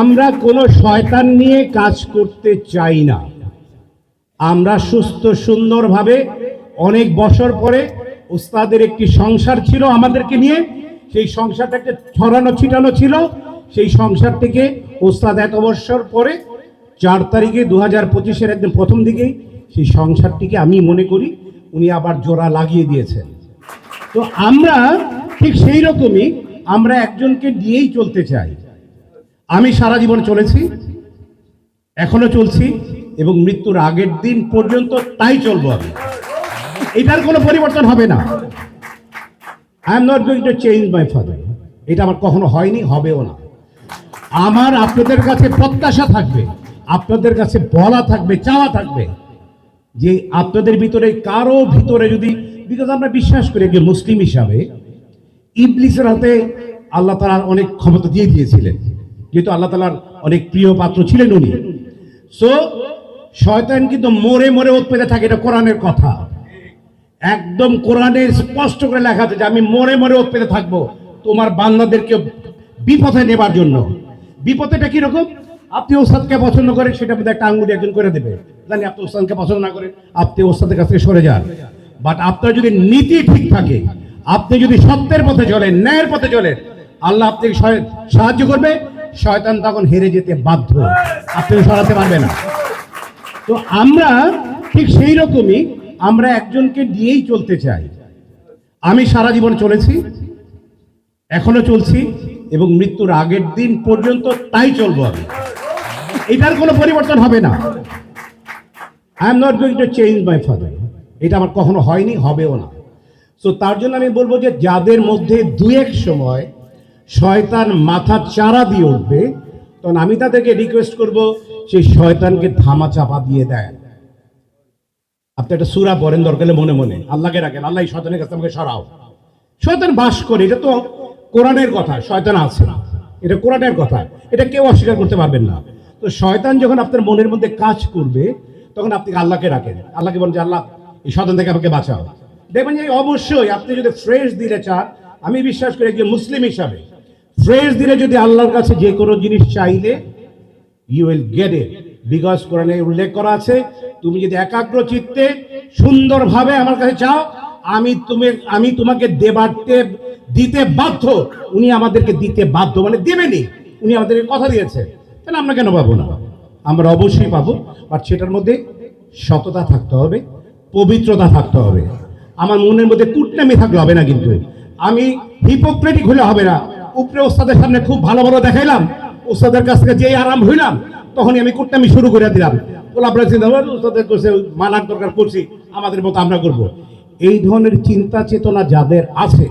আমরা কোনো শয়তান নিয়ে কাজ করতে চাই না। আমরা সুস্থ, সুন্দরভাবে অনেক বছর পরে ওস্তাদের একটি সংসার ছিল আমাদেরকে নিয়ে। সেই সংসারটাকে ছড়ানো, ছিটানো ছিল। সেই সংসার থেকে ওস্তাদ এত বছর পরে, চার তারিখে দু হাজার পঁচিশের একদম প্রথম দিকেই সেই সংসারটিকে আমি মনে করি উনি আবার জোড়া লাগিয়ে দিয়েছেন। তো আমরা ঠিক সেই রকমই আমরা একজনকে দিয়েই চলতে চাই। আমি সারা জীবন চলেছি, এখনও চলছি, এবং মৃত্যুর আগের দিন পর্যন্ত তাই চলবো আমি। এটার কোনো পরিবর্তন হবে না। I am not going to change my father এটা আমার কখনো হয়নি, হবেও না। আমার, আপনাদের কাছে প্রত্যাশা থাকবে, আপনাদের কাছে বলা থাকবে, চাওয়া থাকবে, যে আপনাদের ভিতরে, কারও ভিতরে যদি বিকজ আমরা বিশ্বাস করি যে মুসলিম হিসাবে, ইবলিসের হাতে আল্লাহ তালা অনেক ক্ষমতা দিয়ে দিয়েছিলেন। যেহেতু আল্লাহ তালার অনেক প্রিয় পাত্র ছিলেন উনি। সো শয়তান কিন্তু মরে মরে ওত পেতে থাকে, এটা কোরআনের কথা। একদম কোরআনে স্পষ্ট করে লেখা আছে যে আমি মরে মরে ওত পেতে থাকব, তোমার বান্দাদেরকে বিপথে নেবার জন্য। বিপথেটা কীরকম? আপনি ওস্তাদকে পছন্দ করেন, সেটা মধ্যে একটা আঙ্গুলি একজন করে দেবে। জানি আপনি ওস্তাদকে পছন্দ না করেন, আপনি ওস্তাদের কাছ থেকে সরে যান। বাট আপনার যদি নীতি ঠিক থাকে, আপনি যদি সত্যের পথে চলেন, ন্যায়ের পথে চলেন, আল্লাহ আপনাকে সাহায্য করবে। শয়তান তখন হেরে যেতে বাধ্য। আপনি সরাতে পারবে না। তো আমরা ঠিক সেই রকমই আমরা একজনকে দিয়েই চলতে চাই। আমি সারা জীবন চলেছি, এখনও চলছি এবং মৃত্যুর আগের দিন পর্যন্ত তাই চলবো আমি। এটার কোনো পরিবর্তন হবে না। I am not going to change my father এটা আমার কখনো হয়নি, হবেও না। সো তার জন্য আমি বলব যে যাদের মধ্যে দু এক সময় শয়তান মাথা চারা দিয়ে উঠবে, তখন আমি তাদেরকে রিকোয়েস্ট করব, সেই শয়তানকে ধামা চাপা দিয়ে দেন। আপনি একটা সুরা পড়েন দরকার মনে মনে। আল্লাহকে রাখেন, আল্লাহ শয়তানের কাছে আমাকে সরাও। শয়তান বাস করে, এটা তো কোরআনের কথা, শয়তান আছে। না এটা কোরআনের কথা, এটা কেউ অস্বীকার করতে পারবেন না। তো শয়তান যখন আপনার মনের মধ্যে কাজ করবে, তখন আপনি আল্লাহকে রাখেন। আল্লাহকে বলেন যে, আল্লাহ, এই শয়তান থেকে আমাকে বাঁচাও। দেখবেন যে, অবশ্যই আপনি যদি ফ্রেশ দিলে চান, আমি বিশ্বাস করি একজন মুসলিম হিসাবে ফ্রেশ দিলে যদি আল্লাহর কাছে যে কোনো জিনিস চাইলে you will get it because কোরআনে উল্লেখ করা আছে, তুমি যদি একাগ্র চিত্তে সুন্দরভাবে আমার কাছে চাও, আমি তুমি, আমি তোমাকে দেবাতে দিতে বাধ্য। উনি আমাদেরকে দিতে বাধ্য মানে দেবেনি উনি আমাদেরকে কথা দিয়েছে। তাহলে আমরা কেন পাবো না? আমরা অবশ্যই পাবো বাট সেটার মধ্যে সততা থাকতে হবে, পবিত্রতা থাকতে হবে। আমার মনের মধ্যে কুটনামি থাকলে হবে না কিন্তু। আমি হিপোক্রেটিক হলে হবে না। উপরে ওস্তাদের সামনে খুব ভালো ভালো দেখাইলাম। ওস্তাদের কাছ থেকে যেই আরাম হইলাম, তখনই আমি কুটনামি শুরু করে দিলাম। বলে আপনারা চিন্তা ওস্তাদের কাছে মানার দরকার করছি আমাদের মতো আমরা করব। এই ধরনের চিন্তা চেতনা যাদের আছে,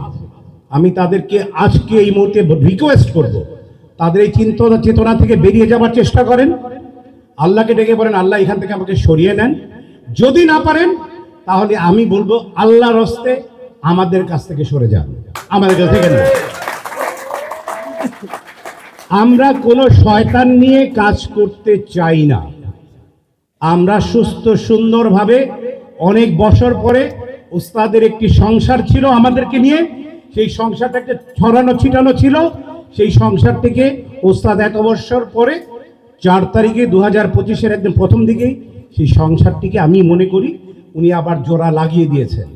আমি তাদেরকে আজকে এই মুহূর্তে রিকোয়েস্ট করব। তাদের এই চিন্তা চেতনা থেকে বেরিয়ে যাওয়ার চেষ্টা করেন। আল্লাহকে ডেকে বলেন, আল্লাহ, এখান থেকে আমাকে সরিয়ে নেন। যদি না পারেন, তাহলে আমি বলব, আল্লাহর হস্তে আমাদের কাছ থেকে সরে যান। আমাদের কাছ থেকে আমরা কোনো শয়তান নিয়ে কাজ করতে চাই না। আমরা সুস্থ, সুন্দরভাবে অনেক বছর পরে ওস্তাদের একটি সংসার ছিল আমাদেরকে নিয়ে। সেই সংসারটাকে ছড়ানো, ছিটানো ছিল। সেই সংসার থেকে ওস্তাদ এত বছর পরে, চার তারিখে দু হাজার পঁচিশের একদম প্রথম দিকেই সেই সংসারটিকে আমি মনে করি উনি আবার জোড়া লাগিয়ে দিয়েছেন।